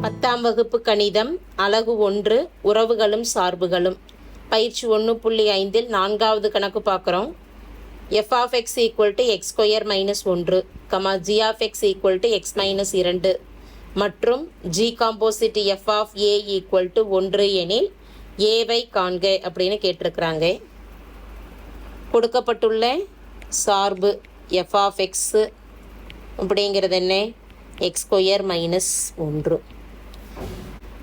பத்தாம் வகுப்பு கணிதம் அலகு ஒன்று உறவுகளும் சார்புகளும். பயிற்சி ஒன்று புள்ளி ஐந்தில் நான்காவது கணக்கு பார்க்குறோம். F of x equal to x square minus ஒன்று comma g of x equal to x minus இரண்டு. மற்றும் g composite f of a equal to ஒன்று எனில் ஏவை காண்க அப்படின்னு கேட்டிருக்கிறாங்க. கொடுக்கப்பட்டுள்ள சார்பு. எஃப் ஆஃப் எக்ஸு அப்படிங்கிறது என்ன? எக்ஸ் ஸ்கொயர் மைனஸ் ஒன்று.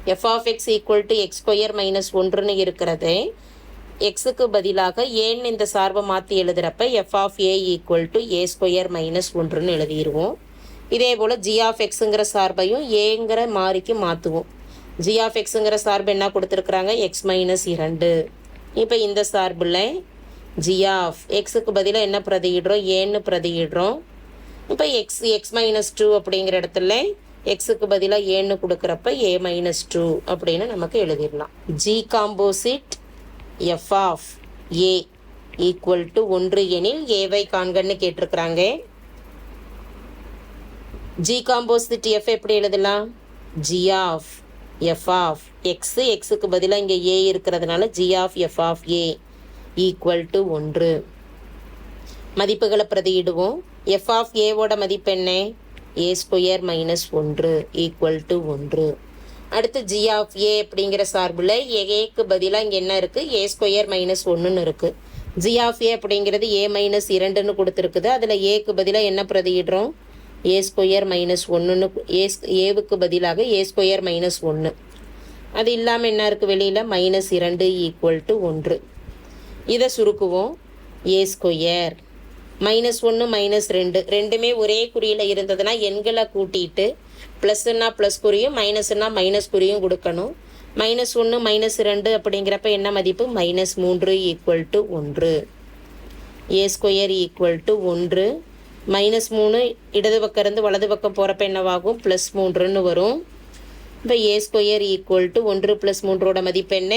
F of x equal to x square minus ஒன்றுன்னு இருக்கிறது. எக்ஸுக்கு பதிலாக ஏன்னு இந்த சார்பை மாற்றி எழுதுகிறப்ப f of a equal to a square minus ஒன்றுன்னு எழுதிடுவோம் இதே போல் ஜி ஆஃப் எக்ஸுங்கிற சார்பையும் ஏங்கிற மாறிக்கு மாற்றுவோம் ஜி ஆஃப் எக்ஸுங்கிற சார்பு என்ன கொடுத்துருக்குறாங்க? எக்ஸ் மைனஸ் இரண்டு. இப்போ இந்த சார்பில் ஜி ஆஃப் எக்ஸுக்கு பதிலாக என்ன பிரதியிடுறோம்? ஏன்னு பிரதியிடுறோம். இப்போ எக்ஸ் எக்ஸ் மைனஸ் டூ அப்படிங்கிற இடத்துல எக்ஸுக்கு பதிலாக ஏன்னு கொடுக்குறப்ப ஏ மைனஸ் டூ அப்படின்னு நமக்கு எழுதிடலாம். G composite f of a equal to ஒன்று எனில் ஏவை காண்கன்னு கேட்டிருக்கிறாங்க. ஜி காம்போசிட் எஃப் எப்படி எழுதலாம்? G of f of x எக்ஸுக்கு பதிலாக இங்கே ஏ இருக்கிறதுனால g of f of a equal to ஒன்று. மதிப்புகளை பிரதியிடுவோம். எஃப் ஆஃப் ஏவோட மதிப்பு என்ன? ஏ ஸ்கொயர் மைனஸ் ஒன்று ஈக்குவல் டு ஒன்று. அடுத்து ஜி ஆஃப் ஏ அப்படிங்கிற சார்பில் ஏக்கு பதிலாக இங்கே என்ன இருக்குது ஏ ஸ்கொயர் மைனஸ் ஒன்றுன்னு இருக்குது ஜி ஆஃப் ஏ அப்படிங்கிறது ஏ மைனஸ் இரண்டுன்னு கொடுத்துருக்குது. அதில் ஏக்கு பதிலாக என்ன பிரதியிடுறோம்? ஏ ஸ்கொயர் மைனஸ் ஒன்றுன்னு ஏ ஏவுக்கு பதிலாக ஏ ஸ்கொயர் மைனஸ் ஒன்று அது இல்லாமல் என்ன இருக்குது வெளியில்? மைனஸ் இரண்டு ஈக்குவல் டு ஒன்று. இதை சுருக்குவோம். ஏ ஸ்கொயர் மைனஸ் ஒன்று மைனஸ் ரெண்டு. ரெண்டுமே ஒரே குறியில் இருந்ததுன்னா எண்களை கூட்டிட்டு ப்ளஸ்ன்னா ப்ளஸ் குறியும் மைனஸ்னா மைனஸ் குறியும் கொடுக்கணும். மைனஸ் ஒன்று மைனஸ் ரெண்டு அப்படிங்கிறப்ப என்ன மதிப்பு? மைனஸ் மூன்று ஈக்குவல் டு ஒன்று. ஏ ஸ்கொயர் ஈக்குவல் டு ஒன்று. மைனஸ் மூணு இடது பக்கம் இருந்து வலது பக்கம் போகிறப்ப என்னவாகும்? ப்ளஸ் மூன்றுன்னு வரும். இப்போ ஏ ஸ்கொயர் ஈக்குவல் டு ஒன்று ப்ளஸ் மூன்றோட மதிப்பு என்ன?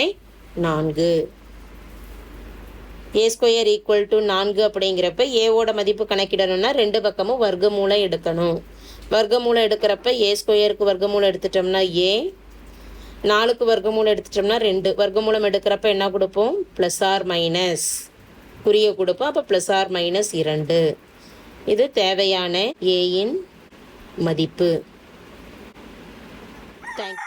நான்கு. ஏ ஸ்கொயர் ஈக்குவல் டு நான்கு அப்படிங்கிறப்ப ஏவோட மதிப்பு கணக்கிடணும்னா ரெண்டு பக்கமும் வர்க்கமூலம் எடுக்கணும். வர்க்கமூலம் எடுக்கிறப்ப ஏ ஸ்கொயருக்கு வர்க்கமூலம் எடுத்துட்டோம்னா ஏ நாலுக்கு வர்க்கமூலம் எடுத்துட்டோம்னா ரெண்டு. வர்க்கமூலம் எடுக்கிறப்ப என்ன கொடுப்போம்? ப்ளஸ் ஆர் மைனஸ் குறிய கொடுப்போம். அப்போ ப்ளஸ் ஆர் மைனஸ் இரண்டு. இது தேவையான ஏயின் மதிப்பு. தேங்க்